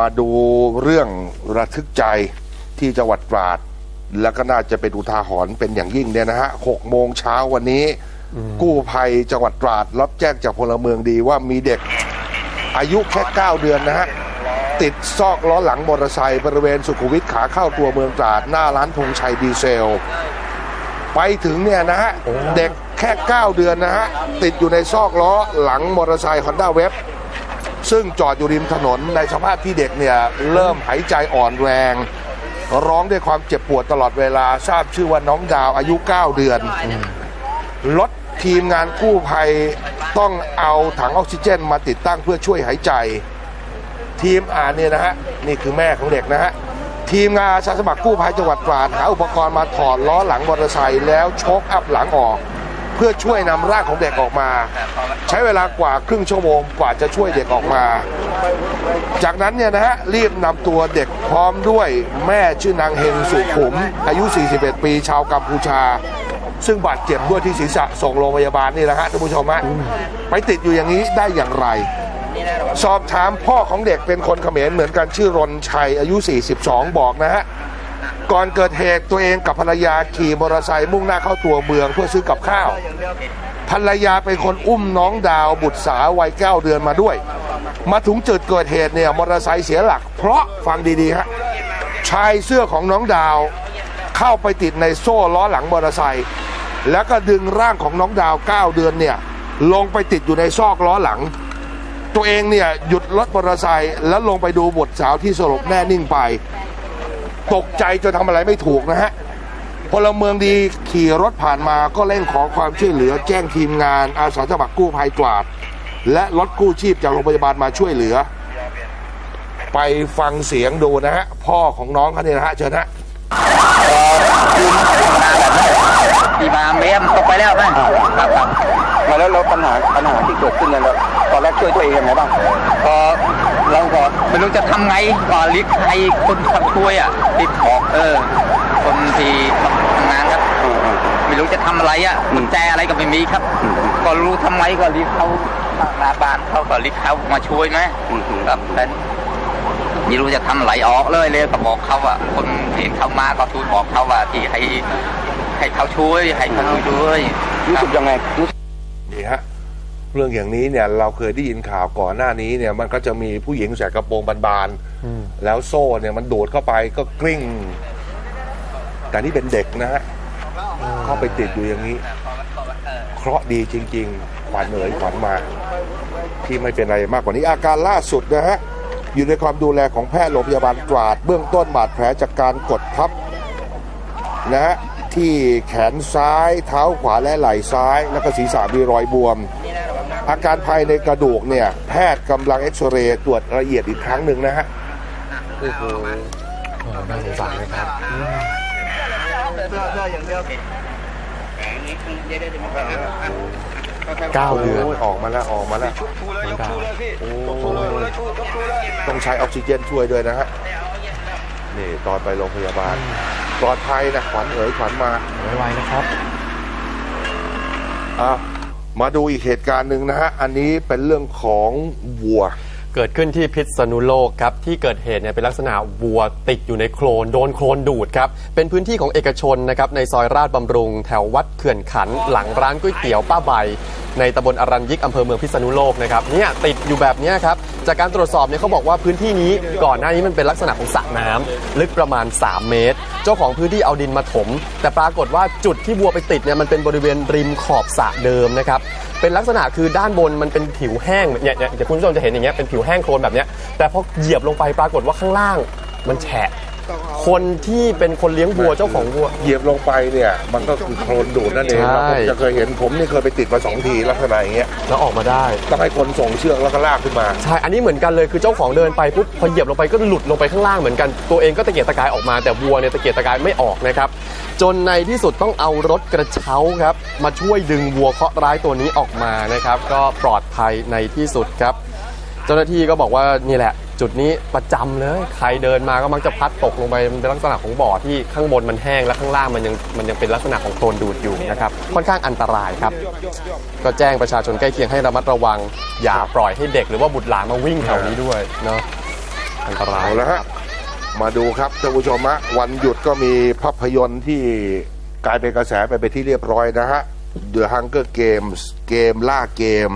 มาดูเรื่องระทึกใจที่จังหวัดตราด แล้วก็น่าจะเป็นอุทาหรณ์เป็นอย่างยิ่งเนี่ยนะฮะหกโมงเช้าวันนี้ กู้ภัยจังหวัดตราด รับแจ้งจากพลเมืองดีว่ามีเด็กอายุแค่ 9 เดือนนะฮะ ติดซอกล้อหลังมอเตอร์ไซค์บริเวณสุขุมวิทขาเข้าตัวเมืองตราด หน้าร้านธงชัยดีเซล ไปถึงเนี่ยนะฮะ เด็กแค่ 9 เดือนนะฮะ ติดอยู่ในซอกล้อหลังมอเตอร์ไซค์ฮอนด้าเวฟ ซึ่งจอดอยู่ริมถนนในสภาพที่เด็กเนี่ยเริ่มหายใจอ่อนแรง ร้องด้วยความเจ็บปวดตลอดเวลาทราบชื่อว่าน้องดาวอายุ 9 เดือนรถทีมงานกู้ภัยต้องเอาถังออกซิเจนมาติดตั้งเพื่อช่วยหายใจ ทีมอ่านเนี่ยนะฮะนี่คือแม่ของเด็กนะฮะทีมงานอาสาสมัครกู้ภัยจังหวัดตราดหาอุปกรณ์มาถอดล้อหลังมอเตอร์ไซค์แล้วโชกอัพหลังออก พื่อช่วยนำร่างของเด็กออกมา ใช้เวลากว่าครึ่งชั่วโมงกว่าจะช่วยเด็กออกมา จากนั้นเนี่ยนะฮะรีบนำตัวเด็กพร้อมด้วยแม่ชื่อนางเฮงสุขุม อายุ 41 ปีชาวกัมพูชา ซึ่งบาดเจ็บด้วยที่ศีรษะส่งโรงพยาบาลนี่แหละฮะท่านผู้ชมฮะไปติดอยู่อย่างนี้ได้อย่างไรสอบถามพ่อของเด็กเป็นคนเขมรเหมือนกันชื่อรนชัยอายุ 42 บอกนะฮะ ก่อนเกิดเหตุตัวเองกับภรรยาขี่มอเตอร์ไซค์มุ่งหน้าเข้าตัวเมืองเพื่อซื้อกับข้าว ภรรยาเป็นคนอุ้มน้องดาวบุตรสาววัยเก้าเดือนมาด้วย มาถึงจุดเกิดเหตุเนี่ยมอเตอร์ไซค์เสียหลัก เพราะฟังดีๆฮะชายเสื้อของน้องดาว เข้าไปติดในโซ่ล้อหลังมอเตอร์ไซค์แล้วก็ดึงร่างของน้องดาว9เดือนเนี่ยลงไปติดอยู่ในซอกล้อหลัง ตัวเองเนี่ยหยุดรถมอเตอร์ไซค์แล้วลงไปดูบุตรสาวที่สลบแน่นิ่งไป ตกใจจนทำอะไรไม่ถูกนะฮะพลเมืองดีขี่รถผ่านมาก็เร่งขอความช่วยเหลือแจ้งทีมงานอาสาสมัครกู้ภัยตราด และรถกู้ชีพจากโรงพยาบาลมาช่วยเหลือ ไปฟังเสียงดูนะฮะ พ่อของน้องเขาเนี่ยนะฮะเชิญฮะปีมาเมมตกไปแล้วไหมครับครับมาแล้วแล้วปัญหาปัญหาที่เกิดขึ้นเนี่ยเราตอนแรกช่วยตัวเองยังไงบ้างก็ เราก็ไม่รู้จะทำไงก็ลิกให้คนขับช่วยอะติดบอกเออ คนที่ทำงานครับไม่รู้จะทำอะไรอะกุญแจอะไรก็ไม่มีครับ ก็รู้ทำไมก็รีบเขาหน้าบ้านเขาก็รีบเขามาช่วยไหมอืมครับแต่ไม่รู้จะทำอะไรออกเลยเลยก็บอกเขาว่าคนเห็นเขามาก็ทูลบอกเขาว่าที่ให้ให้เขาช่วยให้เขาช่วยรู้สึกยังไงรู้สึกนี่ฮะ เรื่องอย่างนี้เนี่ยเราเคยได้ยินข่าวก่อนหน้านี้เนี่ยมันก็จะมีผู้หญิงใส่กระโปรงบานๆแล้วโซ่เนี่ยมันโดดเข้าไปก็กลิ้ง แต่นี่เป็นเด็กนะฮะเข้าไปติดอยู่อย่างนี้ เคราะห์ดีจริง ๆ ขวัญเหนื่อยขวัญมาที่ไม่เป็นอะไรมากกว่านี้อาการล่าสุดนะฮะอยู่ในความดูแลของแพทย์โรงพยาบาลตราด เบื้องต้นบาดแผลจากการกดทับนะฮะที่แขนซ้าย เท้าขวาและไหล่ซ้าย แล้วก็ศีรษะมีรอยบวม อาการภายในกระดูกเนี่ย แพทย์กำลังเอ็กซเรย์ตรวจละเอียดอีกครั้งหนึ่งนะฮะโอ้โหน่าสงสารนะครับเก้าเดือนโยออกมาแล้วออกมาแล้วน้องดาวต้องใช้ออกซิเจนช่วยด้วยนะฮะนี่ตอนไปโรงพยาบาลปลอดภัยนะขวัญเอ๋ยขวัญมาไวๆนะครับอะ มาดูอีกเหตุการณ์หนึ่งนะฮะ อันนี้เป็นเรื่องของวัว เกิดขึ้นที่พิษณุโลกครับที่เกิดเหตุเนี่ยเป็นลักษณะวัวติดอยู่ในโคลนโดนโคลนดูดครับเป็นพื้นที่ของเอกชนนะครับในซอยราชบำรุง แถววัดเขื่อนขัน หลังร้านก๋วยเตี๋ยวป้าใบ ในตำบลอรัญยิกอำเภอเมืองพิษณุโลกนะครับเนี่ยติดอยู่แบบนี้ครับจากการตรวจสอบเนี่ยเขาบอกว่าพื้นที่นี้ก่อนหน้านี้มันเป็นลักษณะของสระน้ำลึกประมาณ 3 เมตร เจ้าของพื้นที่เอาดินมาถม แต่ปรากฏว่าจุดที่วัวไปติดเนี่ยมันเป็นบริเวณริมขอบสระเดิมนะครับ เป็นลักษณะคือด้านบนมันเป็นผิวแห้งเนี่ยเนี่ยเดี๋ยวคุณผู้ชมจะเห็นอย่างเงี้ยเป็นผิวแห้งโคลนแบบเนี้ยแต่พอเหยียบลงไปปรากฏว่าข้างล่างมันแฉะ คนที่เป็นคนเลี้ยงวัวเจ้าของวัว เหยียบลงไปเนี่ย มันก็คือโคลนดูดนั่นเองใช่แล้วผมจะเคยเห็นผมนี่เคยไปติดมาสองทีลักษณะอย่างเงี้ยแล้วออกมาได้ต้องให้คนส่งเชือกแล้วก็ลากขึ้นมา ใช่อันนี้เหมือนกันเลยคือเจ้าของเดินไปปุ๊บพอเหยียบลงไปก็หลุดลงไปข้างล่างเหมือนกันตัวเองก็ตะเกียกตะกายออกมาแต่วัวเนี่ยตะเกียกตะกายไม่ออกนะครับจนในที่สุดต้องเอารถกระเช้าครับมาช่วยดึงวัวเคราะห์ร้ายตัวนี้ออกมานะครับ ก็ปลอดภัยในที่สุดครับ เจ้าหน้าที่ก็บอกว่านี่แหละ จุดนี้ประจำเลย ใครเดินมาก็มักจะพลัดตกลงไป มันเป็นลักษณะของบ่อที่ข้างบนมันแห้งและข้างล่างมันยังมันยังเป็นลักษณะของโคลนดูดอยู่นะครับ ค่อนข้างอันตรายครับ ก็แจ้งประชาชนใกล้เคียงให้ระมัดระวัง อย่าปล่อยให้เด็กหรือว่าบุตรหลานมาวิ่งแถวนี้ด้วยเนาะ อันตรายเอาละฮะ มาดูครับท่านผู้ชมฮะวันหยุดก็มีภาพยนตร์ที่กลายเป็นกระแสไปเป็นที่เรียบร้อยนะฮะ The Hunger Games เกมล่าเกม